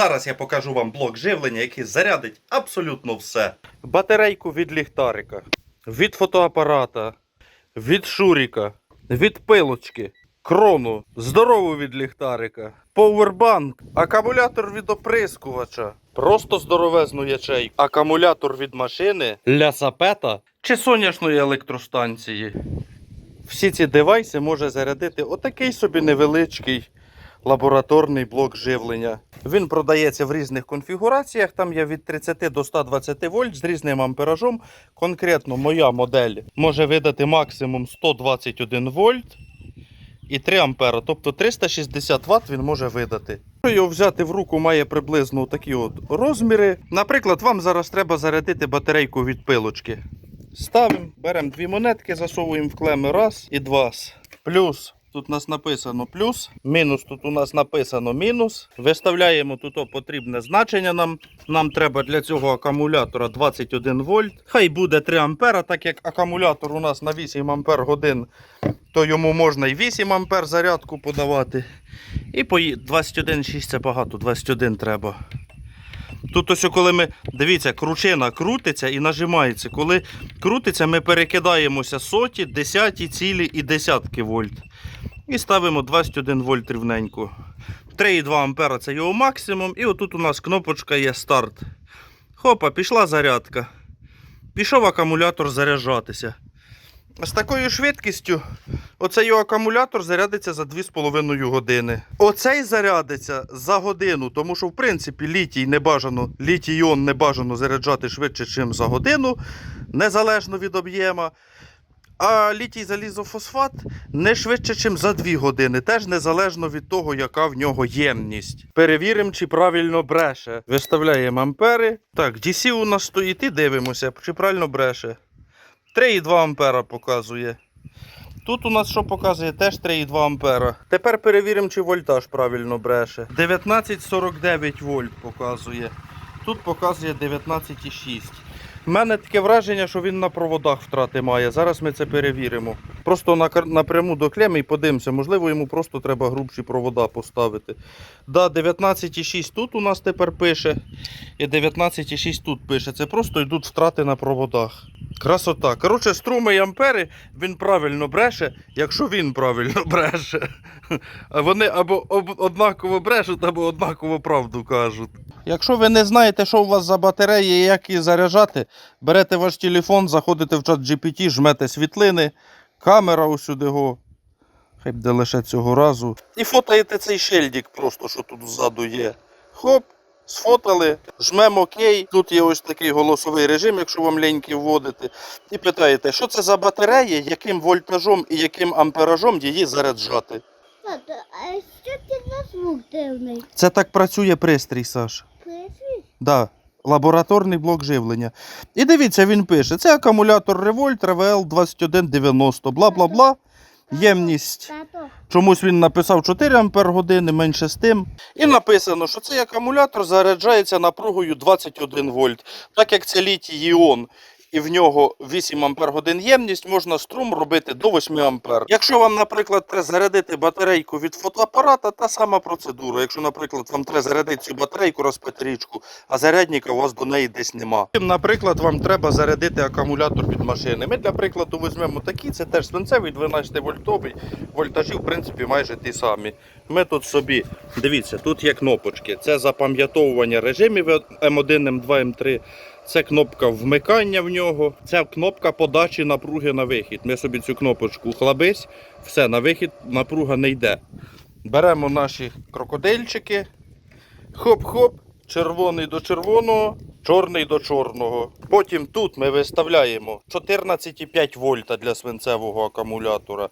Зараз я покажу вам блок живлення, який зарядить абсолютно все. Батарейку від ліхтарика, від фотоапарата, від шуріка, від пилочки, крону, здорову від ліхтарика, повербанк, акумулятор від оприскувача, просто здоровезну ячейку, акумулятор від машини, лясапета чи сонячної електростанції. Всі ці девайси може зарядити отакий собі невеличкий лабораторний блок живлення. Він продається в різних конфігураціях. Там є від 30 до 120 вольт з різним амперажом. Конкретно моя модель може видати максимум 121 вольт і 3 ампера, тобто 360 Вт він може видати. Його взяти в руку, має приблизно такі от розміри. Наприклад, вам зараз треба зарядити батарейку від пилочки. Ставимо, беремо дві монетки, засовуємо в клеми раз і два. Плюс. Тут у нас написано плюс, мінус тут у нас написано мінус. Виставляємо тут потрібне значення нам. Нам треба для цього акумулятора 21 вольт. Хай буде 3 ампера, так як акумулятор у нас на 8 ампер годин, то йому можна і 8 ампер зарядку подавати. І 21,6 це багато, 21 треба. Тут ось коли ми, дивіться, кручина крутиться і нажимається. Коли крутиться, ми перекидаємося соті, десяті, цілі і десятки вольт. І ставимо 21 вольт рівненько. 3,2 ампера це його максимум. І отут у нас кнопочка є старт. Хопа, пішла зарядка. Пішов акумулятор заряджатися. З такою швидкістю оцей акумулятор зарядиться за 2,5 години. Оцей зарядиться за годину, тому що в принципі літій не бажано, літій іон не бажано заряджати швидше, ніж за годину, незалежно від об'єма. А літій залізофосфат не швидше, ніж за 2 години, теж незалежно від того, яка в нього ємність. Перевіримо, чи правильно бреше. Виставляємо ампери. Так, DC у нас стоїть і дивимося, чи правильно бреше. 3,2 ампера показує. Тут у нас що показує? Теж 3,2 ампера. Тепер перевіримо, чи вольтаж правильно бреше. 19,49 вольт показує. Тут показує 19,6. У мене таке враження, що він на проводах втрати має. Зараз ми це перевіримо. Просто напряму до клеми і подивимося. Можливо, йому просто треба грубші провода поставити. Да, 19,6 тут у нас тепер пише. І 19,6 тут пише. Це просто йдуть втрати на проводах. Красота. Коротше, струми і ампери він правильно бреше, якщо він правильно бреше. Вони або однаково брешуть, або однаково правду кажуть. Якщо ви не знаєте, що у вас за батареї і як її заряджати, берете ваш телефон, заходите в чат GPT, жмете світлини, камера усюди го. Хай буде лише цього разу. І фотаєте цей шельдик просто, що тут ззаду є. Хоп, сфотали, жмемо ОК. Тут є ось такий голосовий режим, якщо вам ліньки вводити. І питаєте, що це за батарея, яким вольтажом і яким амперажом її заряджати. Тато, а що це за звук дивний? Це так працює пристрій, Саш. Присвіт? Да, лабораторний блок живлення. І дивіться, він пише: це акумулятор Revolt RVL 2190, бла бла бла. Ємність. Чомусь він написав 4 ампер години, менше з тим. І написано, що цей акумулятор заряджається напругою 21 вольт. Так як це літій іон і в нього 8 ампер годин ємність, можна струм робити до 8 ампер. Якщо вам, наприклад, треба зарядити батарейку від фотоапарата, та сама процедура. Якщо, наприклад, вам треба зарядити цю батарейку, розпити річку, а зарядника у вас до неї десь нема. Наприклад, вам треба зарядити акумулятор від машини. Ми для прикладу візьмемо такий, це теж свинцевий 12 вольтовий. Вольтажі, в принципі, майже ті самі. Ми тут собі, дивіться, тут є кнопочки. Це запам'ятовування режимів М1, М2, М3. Це кнопка вмикання в нього, це кнопка подачі напруги на вихід. Ми собі цю кнопочку хлабись, все, на вихід напруга не йде. Беремо наші крокодильчики. Хоп-хоп, червоний до червоного, чорний до чорного. Потім тут ми виставляємо 14,5 вольта для свинцевого акумулятора.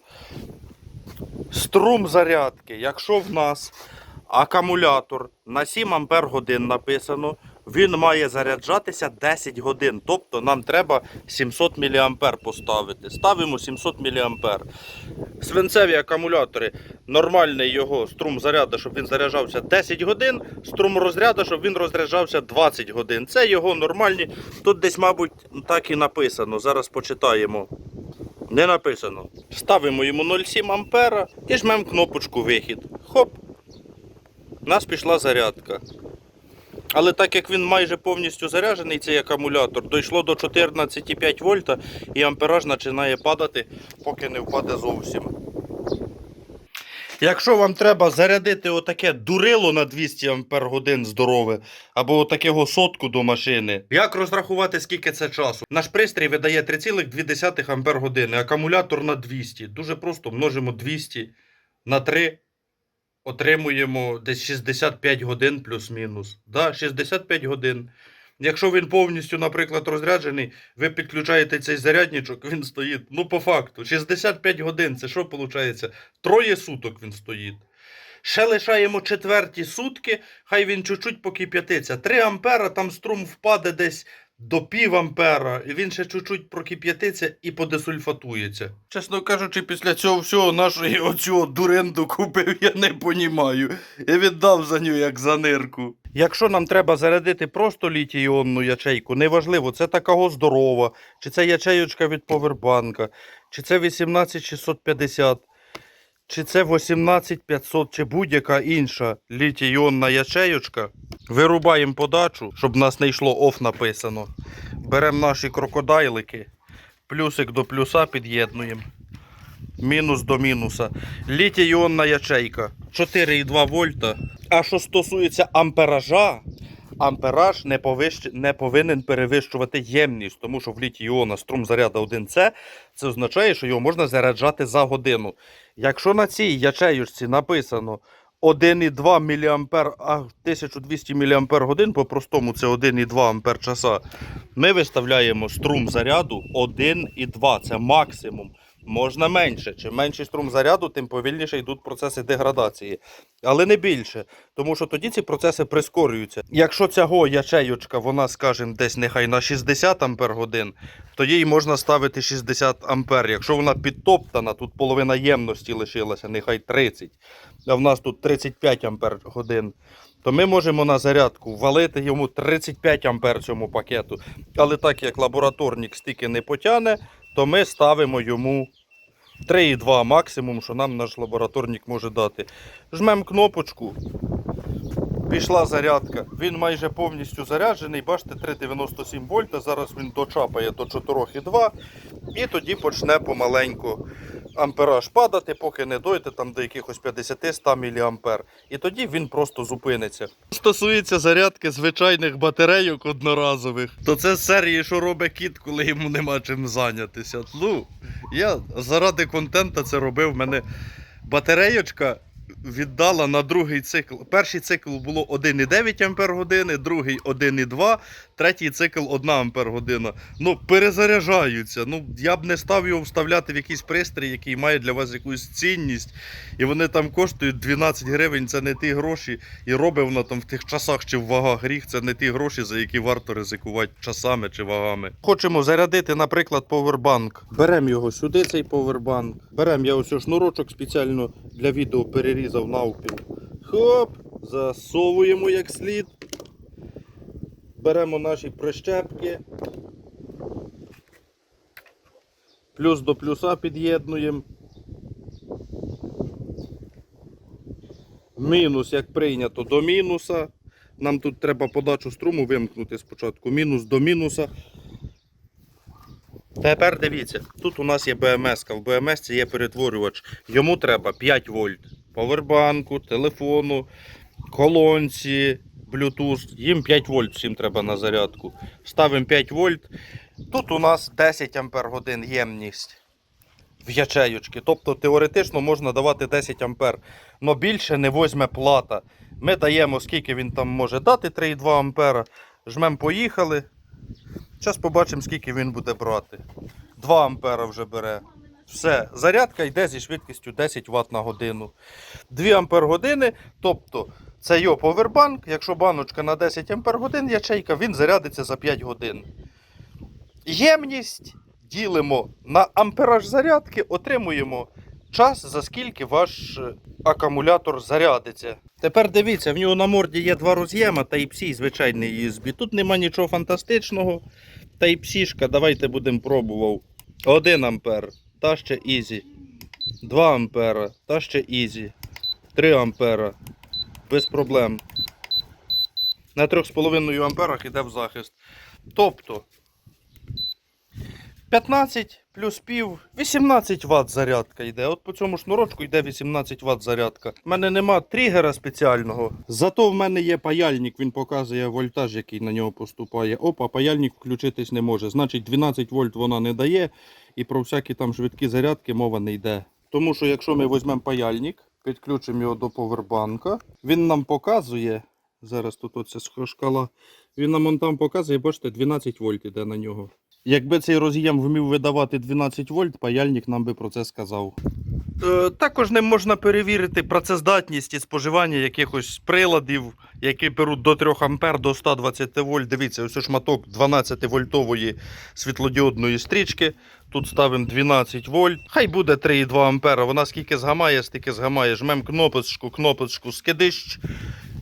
Струм зарядки. Якщо в нас акумулятор на 7 ампер годин написано, він має заряджатися 10 годин. Тобто нам треба 700 мА поставити. Ставимо 700 мА. Свинцеві акумулятори, нормальний його струм заряду, щоб він заряджався 10 годин, струм розряду, щоб він розряджався 20 годин. Це його нормальні. Тут десь, мабуть, так і написано. Зараз почитаємо. Не написано. Ставимо йому 0,7 ампера і жмемо кнопочку вихід. Хоп. У нас пішла зарядка. Але так як він майже повністю заряджений, цей акумулятор, дійшло до 14,5 вольта і ампераж починає падати, поки не впаде зовсім. Якщо вам треба зарядити отаке дурило на 200 ампер годин здорове, або отакого сотку до машини, як розрахувати, скільки це часу? Наш пристрій видає 3,2 ампер акумулятор на 200. Дуже просто множимо 200 на 3, отримуємо десь 65 годин плюс-мінус. Да, 65 годин. Якщо він повністю, наприклад, розряджений, ви підключаєте цей зарядничок, він стоїть. Ну, по факту, 65 годин. Це що виходить? Троє суток він стоїть. Ще лишаємо четверті сутки, хай він чуть-чуть покип'ятиться. 3 ампера, там струм впаде десь до пів ампера, і він ще чуть-чуть прокип'ятиться і подесульфатується. Чесно кажучи, після цього всього нашої оцього дуренду купив, я не понімаю. Я віддав за нього як за нирку. Якщо нам треба зарядити просто літій-іонну ячейку, неважливо, це такого здорова, чи це ячейочка від повербанка, чи це 18650, чи це 18500, чи будь-яка інша літій-іонна ячейочка, вирубаємо подачу, щоб в нас не йшло оф написано. Беремо наші крокодайлики, плюсик до плюса під'єднуємо. Мінус до мінуса. Літій-іонна ячейка 4,2 вольта. А що стосується ампеража, ампераж не, повищ... не повинен перевищувати ємність, тому що в літій-іона струм заряду 1С, це означає, що його можна заряджати за годину. Якщо на цій ячеюшці написано 1,2 мА, а 1200 мАч, по-простому це 1,2 ампер часа, ми виставляємо струм заряду 1,2, це максимум. Можна менше. Чим менший струм заряду, тим повільніше йдуть процеси деградації. Але не більше, тому що тоді ці процеси прискорюються. Якщо цього ячейочка, вона, скажімо, десь нехай на 60 ампер годин, то їй можна ставити 60 ампер. Якщо вона підтоптана, тут половина ємності лишилася, нехай 30, а в нас тут 35 ампер годин. То ми можемо на зарядку валити йому 35 ампер цьому пакету. Але так як лабораторник стільки не потягне, то ми ставимо йому 3,2 максимум, що нам наш лабораторник може дати. Жмемо кнопочку. Пішла зарядка. Він майже повністю заряджений. Бачите, 3,97 вольта. Зараз він дочапає до 4,2 і тоді почне помаленьку ампераж падати, поки не дойде там до якихось 50-100 мА. І тоді він просто зупиниться. Стосується зарядки звичайних батарейок одноразових, то це серії, що робить кіт, коли йому нема чим зайнятися. Ну, я заради контента це робив. Мене батарейочка віддала на другий цикл. Перший цикл було 1,9 Ампер години, другий 1,2, третій цикл 1 Ампер година. Ну, перезаряджаються. Ну, я б не став його вставляти в якийсь пристрій, який має для вас якусь цінність. І вони там коштують 12 гривень, це не ті гроші. І робить воно там в тих часах чи в вагах гріх, це не ті гроші, за які варто ризикувати часами чи вагами. Хочемо зарядити, наприклад, повербанк. Беремо його сюди, цей повербанк. Беремо я ось шнурочок спеціально для відео перерізав навпіл. Хоп! Засовуємо як слід. Беремо наші прищепки. Плюс до плюса під'єднуємо. Мінус, як прийнято, до мінуса. Нам тут треба подачу струму вимкнути спочатку. Мінус до мінуса. Тепер дивіться, тут у нас є БМС. В БМС є перетворювач. Йому треба 5 вольт. Повербанку, телефону, колонці, Bluetooth. Їм 5 вольт всім треба на зарядку. Ставимо 5 вольт. Тут у нас 10 ампер годин ємність в ячеючки. Тобто теоретично можна давати 10 ампер. але більше не возьме плата. Ми даємо, скільки він там може дати, 3,2 ампера. Жмемо, поїхали. Зараз побачимо, скільки він буде брати. 2 ампера вже бере. Все, зарядка йде зі швидкістю 10 Вт на годину. 2 ампер години, тобто це його повербанк. Якщо баночка на 10 ампер годин, ячейка, він зарядиться за 5 годин. Ємність ділимо на ампераж зарядки, отримуємо час, за скільки ваш е, акумулятор зарядиться. Тепер дивіться, в нього на морді є два роз'єма Type-C звичайний USB. Тут нема нічого фантастичного. Type-C, давайте будемо пробувати. 1 ампер, та ще Easy. 2 ампера, та ще Easy. 3 ампера. Без проблем. На 3,5 амперах йде в захист. Тобто 15 плюс пів, 18 Вт зарядка йде. От по цьому шнурочку йде 18 Вт зарядка. У мене нема тригера спеціального. Зато в мене є паяльник, він показує вольтаж, який на нього поступає. Опа, паяльник включитись не може. Значить 12 вольт вона не дає, і про всякі там швидкі зарядки мова не йде. Тому що якщо ми візьмемо паяльник, підключимо його до повербанка, він нам показує. Зараз тут оця шкала. Він нам он там показує, бачите, 12 вольт іде на нього. Якби цей роз'єм вмів видавати 12 вольт, паяльник нам би про це сказав. Е, також ним можна перевірити працездатність і споживання якихось приладів, які беруть до 3 ампер до 120 вольт. Дивіться, ось шматок 12 вольтової світлодіодної стрічки. Тут ставимо 12 вольт. Хай буде 3,2 ампера. Вона скільки згамає, стільки згамає. Жмем кнопочку, кнопочку скидищ,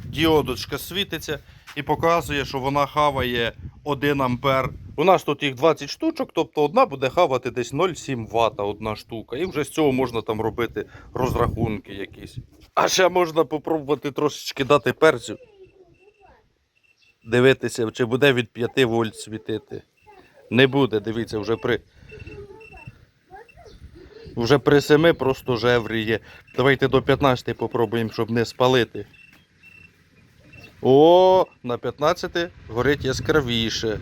діодочка світиться і показує, що вона хаває 1 ампер. У нас тут їх 20 штучок, тобто одна буде хавати десь 0,7 Вт одна штука. І вже з цього можна там робити розрахунки якісь. А ще можна попробувати трошечки дати перцю. Дивитися, чи буде від 5 вольт світити. Не буде, дивіться, вже при. Вже при 7 просто жевріє. Давайте до 15 попробуємо, щоб не спалити. О, на 15 горить яскравіше.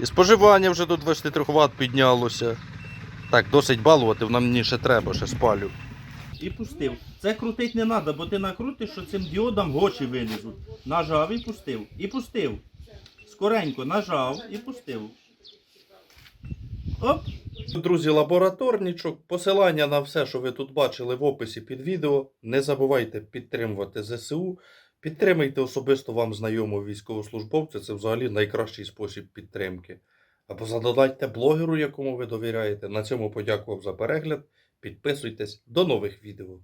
І споживання вже до 23 Вт піднялося. Так, досить балувати, нам мені ще треба, ще спалю. І пустив. Це крутить не треба, бо ти накрутиш, що цим діодам в очі вилізуть. Нажав і пустив. І пустив. Скоренько нажав і пустив. Оп. Друзі, лабораторничок. Посилання на все, що ви тут бачили в описі під відео. Не забувайте підтримувати ЗСУ. Підтримайте особисто вам знайомого військовослужбовця. Це взагалі найкращий спосіб підтримки. Або задодайте блогеру, якому ви довіряєте. На цьому подякував за перегляд. Підписуйтесь. До нових відео.